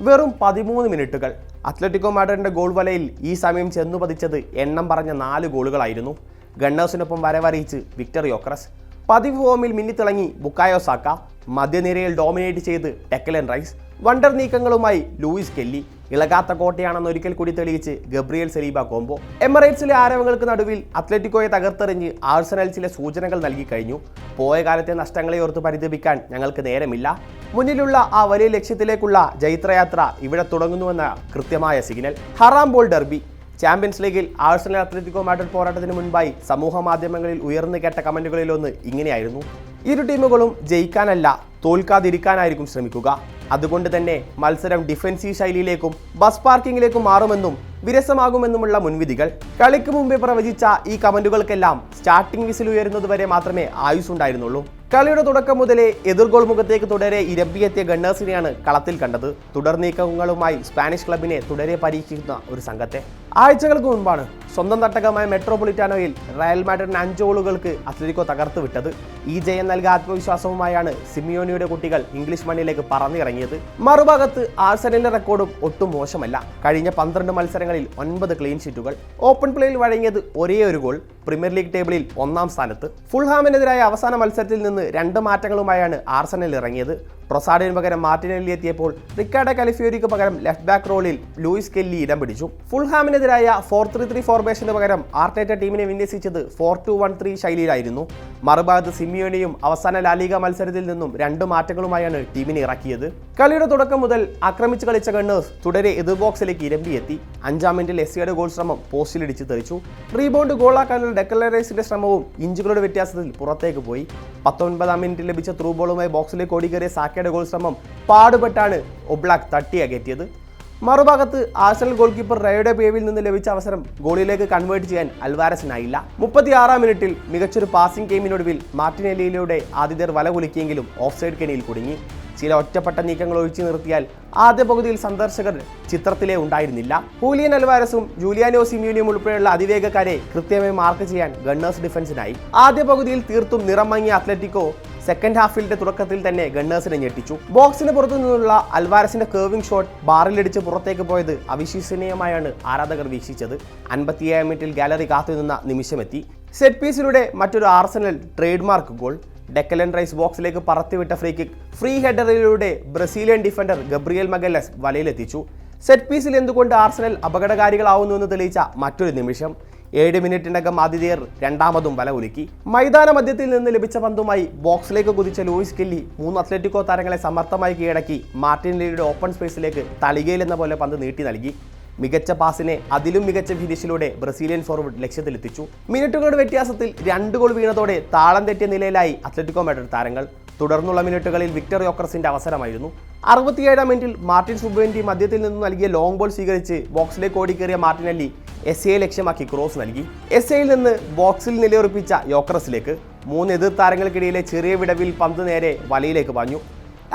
വെറും പതിമൂന്ന് മിനിറ്റുകൾ. അത്ലറ്റിക്കോ മാഡ്രിഡിന്റെ ഗോൾ വലയിൽ ഈ സമയം ചെന്നു പതിച്ചത് എണ്ണം പറഞ്ഞ നാല് ഗോളുകളായിരുന്നു. ഗണ്ണേഴ്സിനൊപ്പം വരവറിയിച്ച് വിക്ടർ യോക്രസ് പതിവ് ഹോമിൽ മിന്നിത്തിളങ്ങി ബുക്കായോ സാക്ക. മധ്യനിരയിൽ ഡോമിനേറ്റ് ചെയ്ത് ടെക്കലൻ റൈസ്. വണ്ടർ നീക്കങ്ങളുമായി ലൂയിസ് കെല്ലി. ഇളകാത്ത കോട്ടയാണെന്ന് ഒരിക്കൽ കൂടി തെളിയിച്ച് ഗബ്രിയൽ സലീബ കോംബോ. എമിറേറ്റ്സിലെ ആരവങ്ങൾക്ക് നടുവിൽ അത്ലറ്റിക്കോയെ തകർത്തെറിഞ്ഞ് ആഴ്സണൽ ചില സൂചനകൾ നൽകി കഴിഞ്ഞു. പോയ കാലത്തെ നഷ്ടങ്ങളെ ഓർത്ത് പരിതപിക്കാൻ ഞങ്ങൾക്ക് നേരമില്ല. മുന്നിലുള്ള ആ വലിയ ലക്ഷ്യത്തിലേക്കുള്ള ജൈത്രയാത്ര ഇവിടെ തുടങ്ങുന്നുവെന്ന കൃത്യമായ സിഗ്നൽ. ഹറാം ball derby. Champions league Arsenal Atletico Madrid പോരാട്ടത്തിന് മുൻപായി സമൂഹ മാധ്യമങ്ങളിൽ ഉയർന്നു കേട്ട കമന്റുകളിലൊന്ന് ഇങ്ങനെയായിരുന്നു. ഇരു ടീമുകളും ജയിക്കാനല്ല തോൽക്കാതിരിക്കാനായിരിക്കും ശ്രമിക്കുക. അതുകൊണ്ട് തന്നെ മത്സരം ഡിഫൻസീവ് ശൈലിയിലേക്കും ബസ് പാർക്കിംഗിലേക്കും മാറുമെന്നും വിരസമാകുമെന്നുമുള്ള മുൻവിധികൾ. കളിക്ക് മുമ്പേ പ്രവചിച്ച ഈ കമന്റുകൾക്കെല്ലാം സ്റ്റാർട്ടിംഗ് വിസിൽ ഉയരുന്നതുവരെ മാത്രമേ ആയുസ്സുണ്ടായിരുന്നുള്ളൂ കളിയുടെ തുടക്കം മുതലേ എതിർഗോൾ മുഖത്തേക്ക് തുടരെ ഇരമ്പിയെത്തിയ ഗണ്ണേഴ്സിനെയാണ് കളത്തിൽ കണ്ടത്. തുടർ നീക്കങ്ങളുമായി സ്പാനിഷ് ക്ലബിനെ തുടരെ പരീക്ഷിക്കുന്ന ഒരു സംഘത്തെ. ആഴ്ചകൾക്ക് മുൻപാണ് സ്വന്തം തട്ടകമായ മെട്രോപൊളിറ്റാനോയിൽ റയൽ മാഡ്രിഡിന് അഞ്ച് ഗോളുകൾക്ക് അത്ലറ്റിക്കോ തകർത്ത് വിട്ടത്. ഈ ജയം നൽകിയ ആത്മവിശ്വാസവുമായാണ് സിമിയോണിയുടെ കുട്ടികൾ ഇംഗ്ലീഷ് മണ്ണിലേക്ക് പറന്നിറങ്ങിയത്. മറുഭാഗത്ത് ആഴ്സണലിന്റെ റെക്കോർഡും ഒട്ടും മോശമല്ല. കഴിഞ്ഞ പന്ത്രണ്ട് മത്സരങ്ങളിൽ ഒൻപത് ക്ലീൻ ഷീറ്റുകൾ. ഓപ്പൺ പ്ലേയിൽ വഴങ്ങിയത് ഒരേ ഒരു ഗോൾ. പ്രീമിയർ ലീഗ് ടേബിളിൽ ഒന്നാം സ്ഥാനത്ത്. ഫുൾഹാമിനെതിരായ അവസാന മത്സരത്തിൽ നിന്ന് രണ്ട് മാറ്റങ്ങളുമായാണ് ആർസണൽ ഇറങ്ങിയത്. പ്രൊസാഡിന് പകരം മാർട്ടിനെല്ലി എത്തിയപ്പോൾ റിക്കാർഡ കലിഫിയോരിക്ക് പകരം ലെഫ്റ്റ് ബാക്ക് റോളിൽ ലൂയിസ് കെല്ലി ഇടം പിടിച്ചു. ഫുൾഹാമിനെതിരായ ഫോർ ത്രീ ത്രീ ഫോർമേഷന് പകരം ആർട്ടേറ്റ ടീമിനെ വിന്യസിച്ചത് ഫോർ ടു വൺ ത്രീ ശൈലിയിലായിരുന്നു. മറുഭാഗത്ത് സിമിയോണിയും അവസാന ലാലിക മത്സരത്തിൽ നിന്നും രണ്ട് മാറ്റങ്ങളുമായാണ് ടീമിനെ ഇറക്കിയത്. കളിയുടെ തുടക്കം മുതൽ ആക്രമിച്ച് കളിച്ച ഗണ്ണേഴ്സ് തുടരെ എതിർ ബോക്സിലേക്ക് ഇരമ്പിയെത്തി. അഞ്ചാം മിനിറ്റിൽ എസ്സിയുടെ ഗോൾ ശ്രമം പോസ്റ്റിലിടിച്ച് തെറിച്ചു. റീബൗണ്ട് ഗോളാക്കാനുള്ള ഡെക്കലറേസിന്റെ ശ്രമവും ഇഞ്ചുകളുടെ വ്യത്യാസത്തിൽ പുറത്തേക്ക് പോയി. പത്തൊൻപതാം മിനിറ്റിൽ ലഭിച്ച ത്രൂ ബോളുമായി ബോക്സിലേക്ക് ഓടിക്കേറിയ സാക്കയുടെ ഗോൾ ശ്രമം പാടുപെട്ടാണ് ഒബ്ലാക്ക് തട്ടിയകറ്റിയത്. മറുഭാഗത്ത് ആഴ്സണൽ ഗോൾ കീപ്പർ റയോയുടെ പേവിൽ നിന്ന് ലഭിച്ച അവസരം ഗോളിലേക്ക് കൺവേർട്ട് ചെയ്യാൻ അൽവാരസിനായില്ല. മുപ്പത്തിയാറാം മിനിറ്റിൽ മികച്ചൊരു പാസിംഗ് ഗെയിമിനൊടുവിൽ മാർട്ടിനെല്ലിയിലൂടെ ആതിഥ്യർ വല കുലുക്കിയെങ്കിലും ഓഫ് സൈഡ് കെണിയിൽ കുടുങ്ങി. ചില ഒറ്റപ്പെട്ട നീക്കങ്ങൾ ഒഴിച്ചു നിർത്തിയാൽ ആദ്യ പകുതിയിൽ സന്ദർശകർ ചിത്രത്തിലെ ഉണ്ടായിരുന്നില്ല. ഹൂലിയൻ അൽവാരസും ജൂലിയാനോ സിമിയോനിയും ഉൾപ്പെടെയുള്ള അതിവേഗക്കാരെ കൃത്യമായി മാർക്ക് ചെയ്യാൻ ഗണ്ണേഴ്സ് ഡിഫൻസിനായി ആദ്യ പകുതിയിൽ തീർത്തും നിറം മങ്ങിയ അത്ലറ്റിക്കോ സെക്കൻഡ് ഹാഫിന്റെ തുടക്കത്തിൽ തന്നെ ഗണ്ണേഴ്സിനെ ഞെട്ടിച്ചു. ബോക്സിന് പുറത്തു നിന്നുള്ള അൽവാരസിന്റെ കേർവിംഗ് ഷോട്ട് ബാറിലടിച്ച് പുറത്തേക്ക് പോയത് അവിശ്വസനീയമായാണ് ആരാധകർ വീക്ഷിച്ചത്. അൻപത്തിയേഴ് മിനിറ്റിൽ ഗാലറി കാത്തുനിന്ന നിമിഷമെത്തി. സെറ്റ് പീസിലൂടെ മറ്റൊരു Arsenal trademark goal Declan Rice ബോക്സിലേക്ക് പറത്തിവിട്ട ഫ്രീ കിക്ക് ഫ്രീ ഹെഡറിലൂടെ ബ്രസീലിയൻ ഡിഫൻഡർ ഗബ്രിയൽ മഗല്ലസ് വലയിലെത്തിച്ചു. സെറ്റ് പീസിൽ എന്തുകൊണ്ട് ആർസണൽ അപകടകാരികളാവുന്നുവെന്ന് തെളിയിച്ച മറ്റൊരു നിമിഷം. ഏഴ് മിനിറ്റിനകം ആതിഥേയർ രണ്ടാമതും വല ഉലുക്കി. മൈതാന മധ്യത്തിൽ നിന്ന് ലഭിച്ച പന്തുമായി ബോക്സിലേക്ക് കുതിച്ച ലൂയിസ് കെല്ലി മൂന്ന് അത്ലറ്റിക്കോ താരങ്ങളെ സമർത്ഥമായി കീഴടക്കി. മാർട്ടിൻ ലീയുടെ ഓപ്പൺ സ്പേസിലേക്ക് തളികയിൽ എന്ന പോലെ പന്ത് നീട്ടി നൽകി. മികച്ച പാസിനെ അതിലും മികച്ച ഫിനിഷിലൂടെ ബ്രസീലിയൻ ഫോർവേഡ് ലക്ഷ്യത്തിലെത്തിച്ചു. മിനിറ്റുകളുടെ വ്യത്യാസത്തിൽ രണ്ട് ഗോൾ വീണതോടെ താളം തെറ്റിയ നിലയിലായി അത്ലറ്റിക്കോ മാഡ്രിഡ് താരങ്ങൾ. തുടർന്നുള്ള മിനിറ്റുകളിൽ വിക്ടർ യോക്കർസിന്റെ അവസരമായിരുന്നു. അറുപത്തിയേഴാം മിനിറ്റിൽ മാർട്ടിൻ സുബേന്റി മധ്യത്തിൽ നിന്നും നൽകിയ ലോങ് ബോൾ സ്വീകരിച്ച് ബോക്സിലേക്ക് ഓടിക്കേറിയ മാർട്ടിനല്ലി എസ് എയെ ലക്ഷ്യമാക്കി ക്രോസ് നൽകി. എസ് എയിൽ നിന്ന് ബോക്സിൽ നിലയുറപ്പിച്ച യോക്രസിലേക്ക് മൂന്ന് എതിർ താരങ്ങൾക്കിടയിലെ ചെറിയ വിടവിൽ പന്ത് നേരെ വലയിലേക്ക് പാഞ്ഞു.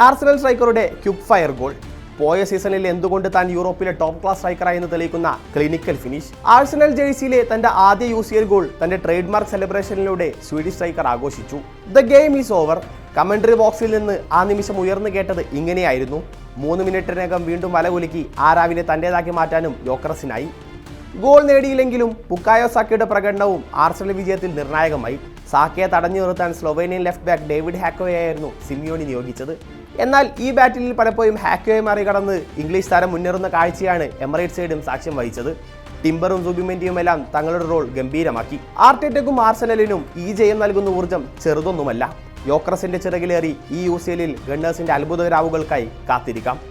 ആർസണൽ സ്ട്രൈക്കറുടെ ക്യുക്ക് ഫയർ ഗോൾ. പോയ സീസണിൽ എന്തുകൊണ്ട് താൻ യൂറോപ്പിലെ ടോപ്പ് ക്ലാസ് സ്ട്രൈക്കറായി എന്ന് തെളിയിക്കുന്ന ക്ലിനിക്കൽ ഫിനിഷ്? ആഴ്സണൽ ജേഴ്സിയിലെ തന്റെ ആദ്യ യു സി എൽ ഗോൾ തന്റെ ട്രേഡ് മാർക്ക് സെലിബ്രേഷനിലൂടെ സ്വീഡിഷ് സ്ട്രൈക്കർ ആഘോഷിച്ചു. The game is over commentary ബോക്സിൽ നിന്ന് ആ നിമിഷം ഉയർന്നു കേട്ടത് ഇങ്ങനെയായിരുന്നു. മൂന്ന് മിനിറ്റിനകം വീണ്ടും വലകുലുക്കി ആരാവിനെ തന്റേതാക്കി മാറ്റാനും യോക്രസിനായി. ഗോൾ നേടിയില്ലെങ്കിലും പുക്കായോ സാക്കയുടെ പ്രകടനവും ആർസണൽ വിജയത്തിൽ നിർണായകമായി. സാക്കയെ തടഞ്ഞു നിർത്താൻ സ്ലൊവേനിയൻ ലെഫ്റ്റ് ബാക്ക് ഡേവിഡ് ഹാക്കോയായിരുന്നു സിമിയോണി നിയോഗിച്ചത്. എന്നാൽ ഈ ബാറ്റിൽ പലപ്പോഴും ഹാക്കോയെ മറികടന്ന് ഇംഗ്ലീഷ് താരം മുന്നേറുന്ന കാഴ്ചയാണ് എമറേറ്റ് സൈഡും സാക്ഷ്യം വഹിച്ചത്. ടിംബറും സുബിമെന്റിയും എല്ലാം തങ്ങളുടെ റോൾ ഗംഭീരമാക്കി. ആർട്ടിറ്റക്കും ആർസനലിനും ഈ ജയം നൽകുന്ന ഊർജം ചെറുതൊന്നുമല്ല. യോക്രസിന്റെ ചിറകിലേറി ഈ യു സി എല്ലിൽ ഗണ്ണേഴ്സിന്റെ അത്ഭുതരാവുകൾക്കായി കാത്തിരിക്കാം.